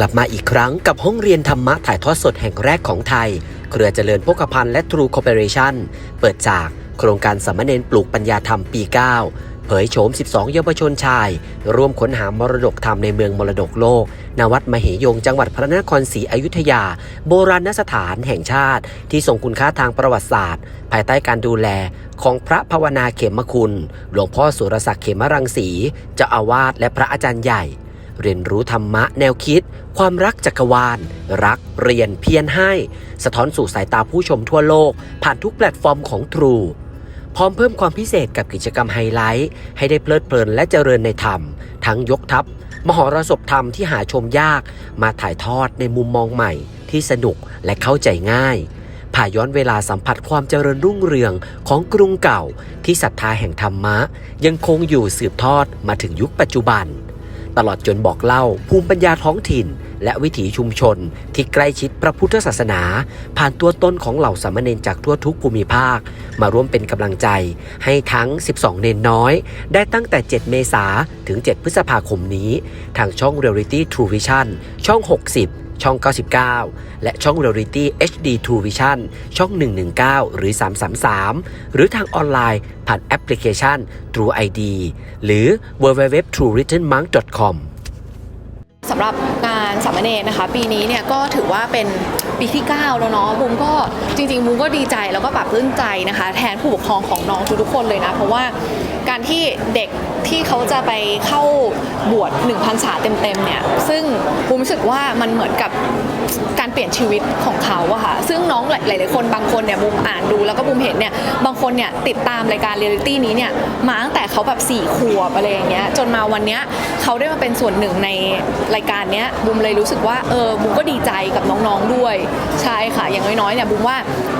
กลับมาอีกครั้งกับห้องเรียนธรรมะถ่ายทอดสดแห่งแรกของไทย เครือเจริญโภคภัณฑ์และ True Corporation เปิดจากโครงการสามเณรปลูกปัญญาธรรมปี 9 เผยโฉม 12 เยาวชนชาย ร่วมค้นหามรดกธรรมในเมืองมรดกโลก ณ วัดมเหยง จังหวัดพระนครศรีอยุธยา โบราณสถานแห่งชาติ ที่ทรงคุณค่าทางประวัติศาสตร์ ภายใต้การดูแลของพระภาวนาเขมคุณ หลวงพ่อสุรศักดิ์เขมรังสีเจ้าอาวาสและพระอาจารย์ใหญ่ เรียนรู้ธรรมะแนวคิด ความรักจักรวาล รักเรียนเพียรให้ สะท้อนสู่สายตาผู้ชมทั่วโลก ผ่านทุกแพลตฟอร์มของ True พร้อมเพิ่มความพิเศษกับกิจกรรมไฮไลท์ ให้ได้เพลิดเพลินและเจริญในธรรม ทั้งยกทัพ มหรสพธรรมที่หาชมยาก มาถ่ายทอดในมุมมองใหม่ ที่สนุกและเข้าใจง่ายผ่าย้อนเวลาสัมผัสความเจริญรุ่งเรืองของกรุงเก่า ที่ศรัทธาแห่งธรรมะ ยังคงอยู่สืบทอดมาถึงยุคปัจจุบัน ตลอดจนบอกเล่าภูมิปัญญาท้องถิ่น และวิถีชุมชน ที่ใกล้ชิดพระพุทธศาสนา ผ่านตัวต้นของเหล่าสามเณรจากทั่วทุกภูมิภาค มาร่วมเป็นกำลังใจ ให้ทั้ง 12 เนนน้อย ได้ตั้งแต่ 7 เมษาถึง 7 พฤษภาคมนี้ ทางช่อง Reality True Vision ช่อง 60 ช่อง 99 และช่อง Reality HD 2 Vision ช่อง 119 หรือ 333 หรือทางออนไลน์ผ่านแอปพลิเคชัน True ID หรือ www.truewrittenmonk.com สำหรับงานสามเณรนะคะ ปีนี้เนี่ยก็ถือว่าเป็นปีที่ 9 แล้วเนาะบูมก็จริงๆบูมก็ดีใจแล้วก็ปรับปลื้มใจนะคะ แทนผู้ปกครองของน้องทุกๆคนเลยนะ เพราะว่าการที่เด็กที่เขาจะไปเข้าบวช1พรรษาเต็มๆเนี่ยซึ่งบูมรู้สึกว่ามันเหมือนกับการเปลี่ยนชีวิตของเขาอะค่ะซึ่งน้องหลายๆคนบางคนเนี่ยบูมอ่านดูแล้วก็บูมเห็นเนี่ยบางคนเนี่ยติดตามรายการเรียลลิตี้นี้เนี่ยมาตั้งแต่เขาแบบ4ขวบอะไรอย่างเงี้ยจนมาวันเนี้ยเขาได้มาเป็นส่วนหนึ่งในรายการเนี้ยบูมเลยรู้สึกว่าเออบูมก็ดีใจกับน้องๆด้วยใช่ค่ะ อย่างน้อยๆเนี่ยบูมว่า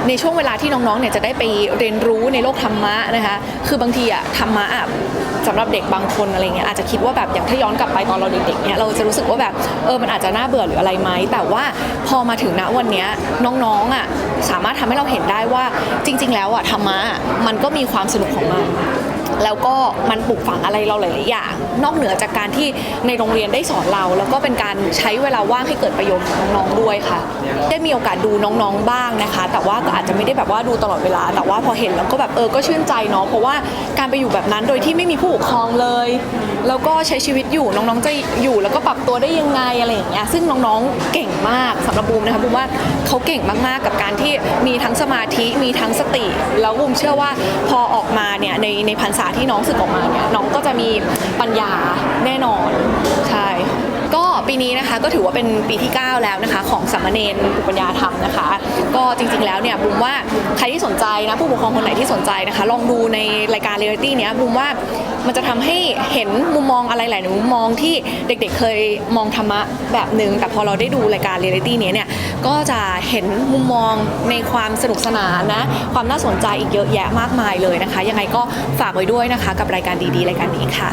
ในช่วงเวลาที่น้องๆเนี่ยจะได้ไปเรียนรู้ในโลกธรรมะนะคะ คือบางทีอะธรรมะอะสำหรับเด็กบางคนอะไรเงี้ยอาจจะคิดว่าแบบอย่างถ้าย้อนกลับไปตอนเราเด็กๆเนี่ยเราจะรู้สึกว่าแบบเออมันอาจจะน่าเบื่อหรืออะไรไหมแต่ว่าพอมาถึงณวันเนี้ยน้องๆอะสามารถทำให้เราเห็นได้ว่าจริง ๆ แล้วอะธรรมะอะมันก็มีความสนุกของมัน แล้วก็มันปลูกฝังอะไรเราหลาย ๆ อย่าง นอกเหนือจากการที่ในโรงเรียนได้สอนเรา แล้วก็เป็นการใช้เวลาว่างให้เกิดประโยชน์กับน้อง ๆ ด้วยค่ะ ได้มีโอกาสดูน้อง ๆ บ้างนะคะ แต่ว่าก็อาจจะไม่ได้แบบว่าดูตลอดเวลา แต่ว่าพอเห็นแล้วก็แบบเออ ก็ชื่นใจเนาะ เพราะว่าการไปอยู่แบบนั้นโดยที่ไม่มีผู้ปกครองเลย แล้วก็ใช้ชีวิตอยู่น้อง ๆ จะอยู่แล้วก็ปรับตัวได้ยังไงอะไรอย่างเงี้ย ซึ่งน้อง ๆ เก่งมากสำหรับบูมนะคะบูมว่าเขาเก่งมาก ๆ กับการที่มีทั้งสมาธิ มีทั้งสติ แล้วบูมเชื่อว่าพอออกมาเนี่ยในในพรรษาที่น้องสึกออกมาเนี่ยน้องก็จะมีปัญญาแน่นอนใช่ ก็ปีนี้นะคะก็ถือว่าเป็นปีที่ 9 แล้วนะคะ ของสามเณรปุปัญญาธรรมนะคะ ก็จริงๆแล้วเนี่ยบุมว่าใครที่สนใจนะผู้ปกครองคนไหนที่สนใจนะคะ ลองดูในรายการเรียลิตี้เนี้ยบุมว่ามันจะทำให้เห็นมุมมองอะไรหลายมุมมองที่เด็กๆเคยมองธรรมะแบบหนึ่งแต่พอเราได้ดูรายการเรียลิตี้เนี้ยเนี่ยก็จะเห็นมุมมองในความสนุกสนานนะความน่าสนใจอีกเยอะแยะมากมายเลยนะคะ ยังไงก็ฝากไว้ด้วยนะคะ กับรายการดีๆ รายการนี้ค่ะ